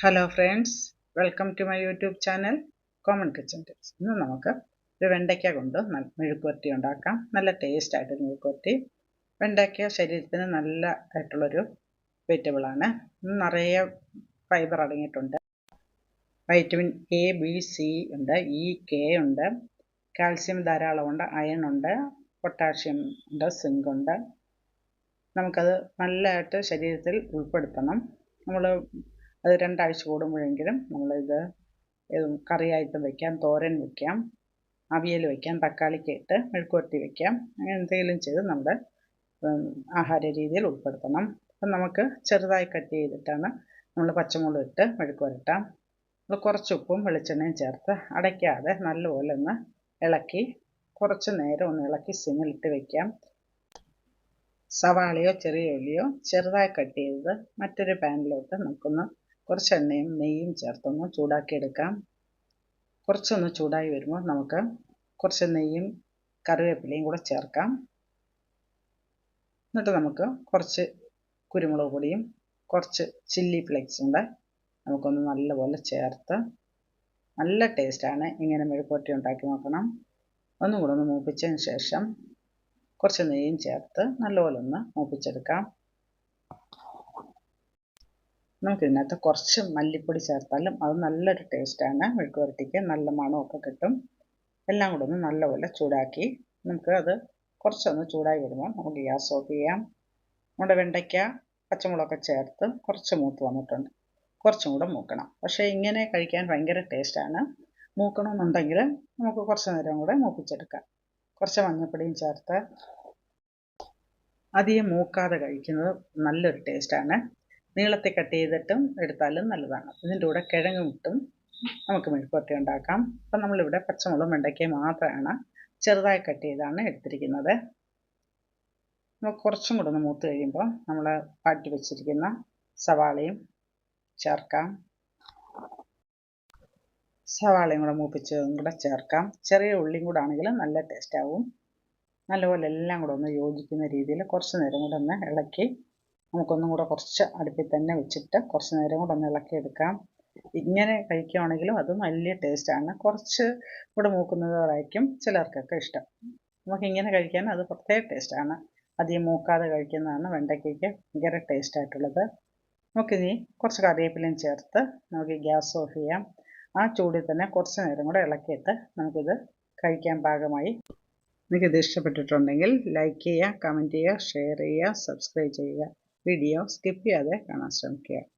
Hello friends welcome to my YouTube channel common kitchen tips ഇന്ന് നമുക്ക് ഒരു വെണ്ടയ്ക്ക കൊണ്ട് മെഴുക്കുവരട്ടി ഉണ്ടാക്കാം. നല്ല ടേസ്റ്റ് ആയിട്ടൊരു മെഴുക്കുവരട്ടി. വെണ്ടയ്ക്ക ശരീരത്തിന് നല്ല ആയിട്ടുള്ളൊരു വെജിറ്റബിളാണ് നിറയെ ഫൈബർ അടങ്ങിയിട്ടുണ്ട്. വൈറ്റമിൻ എ ബി സി ഉണ്ട്. ഇ കെ ഉണ്ട്. കാൽസ്യം ധാരാളമുണ്ട് അയൺ ഉണ്ട്. പൊട്ടാഷ്യം ഉണ്ട്. സിങ്ക് ഉണ്ട്. നമുക്കത് നല്ലതായിട്ട് ശരീരത്തിൽ ഉൾപ്പെടുത്തണം. നമ്മൾ അത് രണ്ടാഴ്ച കൂടുമ്പോഴെങ്കിലും നമ്മളിത് കറിയായിട്ട് വയ്ക്കാം തോരൻ വയ്ക്കാം അവിയൽ വയ്ക്കാം തക്കാളിക്ക് ഇട്ട് മെഴുക്കുവരട്ടി വയ്ക്കാം അങ്ങനെ എന്തെങ്കിലും ചെയ്ത് നമ്മുടെ ആഹാര രീതിയിൽ ഉൾപ്പെടുത്തണം. അപ്പം നമുക്ക് ചെറുതായി കട്ട് ചെയ്തിട്ടാണ് നമ്മൾ പച്ചമുളക് ഇട്ട് മെഴുക്ക് വരട്ടാം നമ്മൾ കുറച്ച് ഉപ്പും വെളിച്ചെണ്ണയും ചേർത്ത് അടയ്ക്കാതെ നല്ലപോലെ ഒന്ന് ഇളക്കി കുറച്ച് നേരം ഒന്ന് ഇളക്കി സിമ്മിലിട്ട് വയ്ക്കാം സവാളയോ ചെറിയ ഉള്ളിയോ ചെറുതായി കട്ട് ചെയ്തത് മറ്റൊരു പാനിലോട്ട് നമുക്കൊന്ന് കുറച്ച് എണ്ണയും നെയ്യും ചേർത്തൊന്ന് ചൂടാക്കിയെടുക്കാം. കുറച്ചൊന്ന് ചൂടായി വരുമ്പോൾ നമുക്ക് കുറച്ച് നെയ്യും കറിവേപ്പിലയും കൂടെ ചേർക്കാം. എന്നിട്ട് നമുക്ക് കുറച്ച് കുരുമുളക് പൊടിയും കുറച്ച് ചില്ലി ഫ്ലേക്സും കൂടെ നമുക്കൊന്ന് നല്ലപോലെ ചേർത്ത് നല്ല ടേസ്റ്റാണ്. ഇങ്ങനെ മെഴുക്കുപുരട്ടി ഉണ്ടാക്കി നോക്കണം. ഒന്നും കൂടെ ഒന്ന് മൂപ്പിച്ചതിന് ശേഷം കുറച്ച് നെയ്യും ചേർത്ത് നല്ലപോലെ ഒന്ന് മൂപ്പിച്ചെടുക്കാം. നമുക്കിതിനകത്ത് കുറച്ച് മല്ലിപ്പൊടി ചേർത്താലും അത് നല്ലൊരു ടേസ്റ്റാണ് മെഴുക്ക് വരട്ടിക്ക് നല്ല മണമൊക്കെ കിട്ടും. എല്ലാം കൂടെ ഒന്ന് നല്ലപോലെ ചൂടാക്കി നമുക്ക് അത് കുറച്ചൊന്ന് ചൂടായി വരുമ്പോൾ നമുക്ക് ഗ്യാസ് ഓഫ് ചെയ്യാം. നമ്മുടെ വെണ്ടയ്ക്ക പച്ചമുളകൊക്കെ ചേർത്ത് കുറച്ച് മൂത്ത് വന്നിട്ടുണ്ട്. കുറച്ചും കൂടെ മൂക്കണം. പക്ഷേ ഇങ്ങനെ കഴിക്കാൻ ഭയങ്കര ടേസ്റ്റാണ് മൂക്കണമെന്നുണ്ടെങ്കിൽ നമുക്ക് കുറച്ച് നേരം കൂടെ മൂപ്പിച്ചെടുക്കാം. കുറച്ച് മഞ്ഞൾപ്പൊടിയും ചേർത്ത് അധികം മൂക്കാതെ കഴിക്കുന്നത് നല്ലൊരു ടേസ്റ്റാണ് നീളത്തിൽ കട്ട് ചെയ്തിട്ടും എടുത്താലും നല്ലതാണ്. ഇതിന്റെ കൂടെ കിഴങ്ങ് മുട്ടും നമുക്ക് മെഴുക്കുവരട്ടി ഉണ്ടാക്കാം. അപ്പം നമ്മളിവിടെ പച്ചമുളകും വെണ്ടയ്ക്കയും മാത്രമാണ് ചെറുതായി കട്ട് ചെയ്താണ് എടുത്തിരിക്കുന്നത്. നമുക്ക് കുറച്ചും കൂടെ ഒന്ന് മൂത്ത് കഴിയുമ്പോൾ നമ്മൾ പാറ്റി വെച്ചിരിക്കുന്ന സവാളയും ചേർക്കാം. സവാളയും കൂടെ മൂപ്പിച്ചതും കൂടെ ചേർക്കാം. ചെറിയ ഉള്ളിയും കൂടെ ആണെങ്കിൽ നല്ല ടേസ്റ്റ് ആവും. നല്ലപോലെ എല്ലാം കൂടെ ഒന്ന് യോജിക്കുന്ന രീതിയിൽ കുറച്ച് നേരം കൂടെ ഒന്ന് ഇളക്കി നമുക്കൊന്നും കൂടെ കുറച്ച് അടുപ്പിൽ തന്നെ വെച്ചിട്ട് കുറച്ച് നേരം കൂടെ ഒന്ന് ഇളക്കിയെടുക്കാം ഇങ്ങനെ കഴിക്കുകയാണെങ്കിലും അതും വലിയ ടേസ്റ്റാണ് കുറച്ച് കൂടെ മൂക്കുന്നതായിരിക്കും ചിലർക്കൊക്കെ ഇഷ്ടം. നമുക്കിങ്ങനെ കഴിക്കാൻ അത് പ്രത്യേക ടേസ്റ്റാണ് അധികം മൂക്കാതെ കഴിക്കുന്നതാണ് വെണ്ടയ്ക്കയ്ക്ക് ഭയങ്കര ടേസ്റ്റ് ആയിട്ടുള്ളത്. നമുക്കിനി കുറച്ച് കറിവേപ്പിലയും ചേർത്ത് നമുക്ക് ഗ്യാസ് ഓഫ് ചെയ്യാം. ആ ചൂടിൽ തന്നെ കുറച്ച് നേരം കൂടെ ഇളക്കിയിട്ട് നമുക്കിത് കഴിക്കാൻ പാകമായി. നിങ്ങൾക്കിത് ഇഷ്ടപ്പെട്ടിട്ടുണ്ടെങ്കിൽ ലൈക്ക് ചെയ്യുക കമന്റ് ചെയ്യുക ഷെയർ ചെയ്യുക സബ്സ്ക്രൈബ് ചെയ്യുക. videos que pide ganancia किया